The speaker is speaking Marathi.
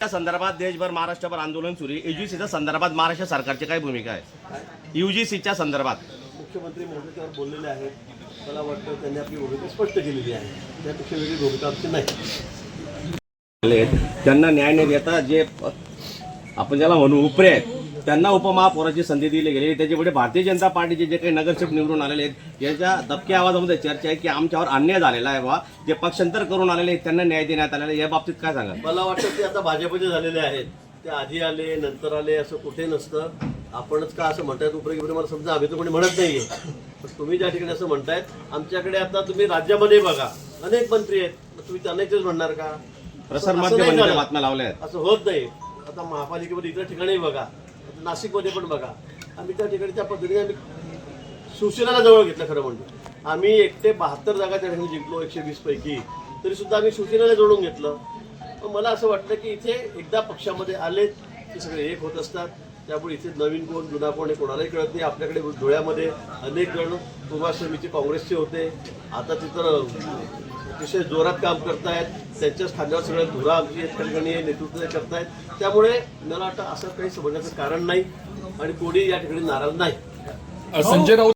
त्या संदर्भात देशभर महाराष्ट्रभर आंदोलन सुरू आहे. युजीसीच्या संदर्भात महाराष्ट्र सरकारची काय भूमिका आहे? युजीसीच्या संदर्भात. मुख्यमंत्री त्यावर बोललेले आहेत. मला वाटतं त्यांनी आपली भूमिका स्पष्ट केलेली आहे. त्यापेक्षा वेगळी भूमिका आमची नाही. त्यांना न्याय न देता जे आपण ज्याला म्हणू उपरे आहेत. त्यांना उपमहापौराची संधी दिली गेली. त्याच्या पुढे भारतीय जनता पार्टीचे जे काही नगरसेवक निवडून आलेले आहेत यांच्या दबक्या आवाजामध्ये चर्चा आहे की आमच्यावर अन्याय झालेला आहे बा जे पक्षांतर करून आलेले आहेत त्यांना न्याय देण्यात आलेला आहे. या बाबतीत काय सांगाल? मला वाटतं ते आता भाजपचे झालेले आहेत ते आधी आले नंतर आले असं कुठे नसतं. आपणच का असं म्हणतायत? उपरे की मला समजा आम्ही तर कोणी म्हणत नाहीये. पण तुम्ही ज्या ठिकाणी असं म्हणतायत आमच्याकडे आता तुम्ही राज्यामध्ये बघा. अनेक मंत्री आहेत. तुम्ही त्यांना म्हणणार का? प्रसार. बातम्या लावल्या आहेत. असं होत नाही. आता महापालिकेमध्ये इतर ठिकाणी बघा. नाशिकमध्ये पण बघा आम्ही त्या ठिकाणी त्या पद्धतीने आम्ही शिवसेनेला जवळ घेतलं खरं म्हणजे. आम्ही एकटे बहात्तर जागा त्या ठिकाणी जिंकलो एकशे वीस पैकी. तरी सुद्धा आम्ही शिवसेनेला जोडून घेतलं. मला असं वाटतं की इथे एकदा पक्षामध्ये आले ते सगळे एक होत असतात. त्यामुळे इथे नवीन कोण जुना कोण हे कोणालाही कळत नाही. आपल्याकडे धुळ्यामध्ये अनेक जण पूर्वाश्रमीचे काँग्रेसचे होते. आता तिथं अतिशय जोरात काम करतायत. त्यांच्याच खांद्यावर सगळं धुरा आमची ठिकाणी नेतृत्व करतायत. त्यामुळे मला वाटतं असं काही समजण्याचं कारण नाही आणि कोणी या ठिकाणी नाराज नाही. संजय राऊत